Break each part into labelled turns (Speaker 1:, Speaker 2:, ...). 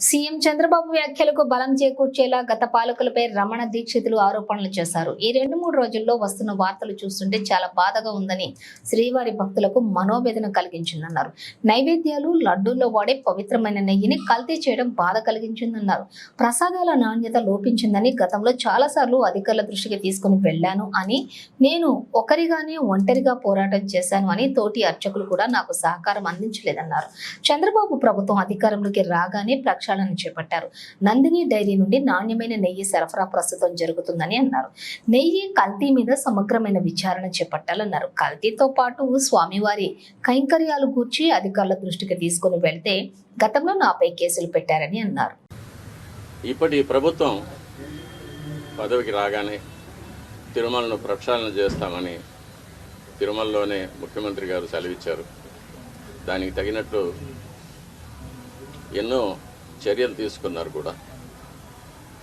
Speaker 1: CM Chandrababu వ్యాఖ్యలకు బలం చేకూర్చేలా గత పాలకులపై రమణ దీక్షితులు ఆరోపణలు చేశారు. ఈ రెండు మూడు రోజుల్లో వస్తున్న వార్తలు చూస్తుంటే చాలా బాధగా ఉందని శ్రీవారి భక్తులకు మనోవేదన కలిగించిందన్నారు. నైవేద్యాలు లడ్డూల్లో వాడే పవిత్రమైన నెయ్యిని కల్తీ చేయడం బాధ కలిగించిందన్నారు. ప్రసాదాల నాణ్యత లోపించిందని గతంలో చాలాసార్లు అధికారుల దృష్టికి తీసుకుని వెళ్ళాను అని నేను ఒకరిగానే ఒంటరిగా పోరాటం చేశాను అని తోటి అర్చకులు కూడా నాకు సహకారం అందించలేదన్నారు. చంద్రబాబు ప్రభుత్వం అధికారంలోకి రాగానే ప్రక్షాళన చేపట్టారు. నందిని డైరీ నుండి నాణ్యమైన నెయ్యి సరఫరా ప్రస్తుతం జరుగుతుందని అన్నారు. నెయ్యి కల్తీ మీద సమగ్రమైన విచారణ చేపట్టాలన్నారు. కల్తీతో పాటు స్వామివారి కైంకర్యాలు గూర్చి అధికారుల దృష్టికి తీసుకుని వెళ్తే గతంలో నాపై కేసులు పెట్టారని అన్నారు.
Speaker 2: ఇప్పటి ప్రభుత్వం పదవికి రాగానే తిరుమలను ప్రక్షాళన చేస్తామని తిరుమలలోనే ముఖ్యమంత్రి గారు సెలవిచ్చారు. దానికి తగినట్లు ఎన్నో చర్యలు తీసుకున్నారు కూడా.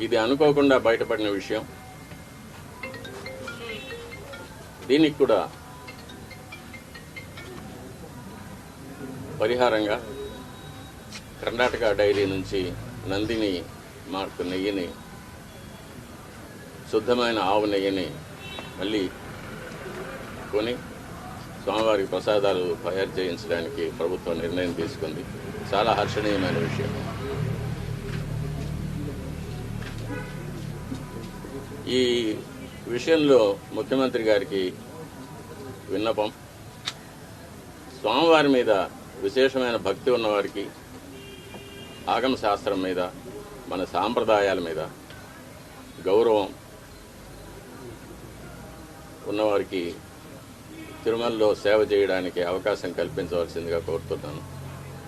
Speaker 2: ఇది అనుకోకుండా బయటపడిన విషయం. దీనికి కూడా పరిహారంగా కర్ణాటక డైరీ నుంచి నందిని మార్కు నెయ్యిని శుద్ధమైన ఆవు నెయ్యిని మళ్ళీ కొని స్వామివారి ప్రసాదాలు తయారు చేయించడానికి ప్రభుత్వం నిర్ణయం తీసుకుంది. చాలా హర్షణీయమైన విషయం. ఈ విషయంలో ముఖ్యమంత్రి గారికి విన్నపం. స్వామివారి మీద విశేషమైన భక్తి ఉన్నవారికి ఆగమ శాస్త్రం మీద మన సాంప్రదాయాల మీద గౌరవం ఉన్నవారికి తిరుమలలో సేవ చేయడానికి అవకాశం కల్పించవలసిందిగా కోరుతున్నాను.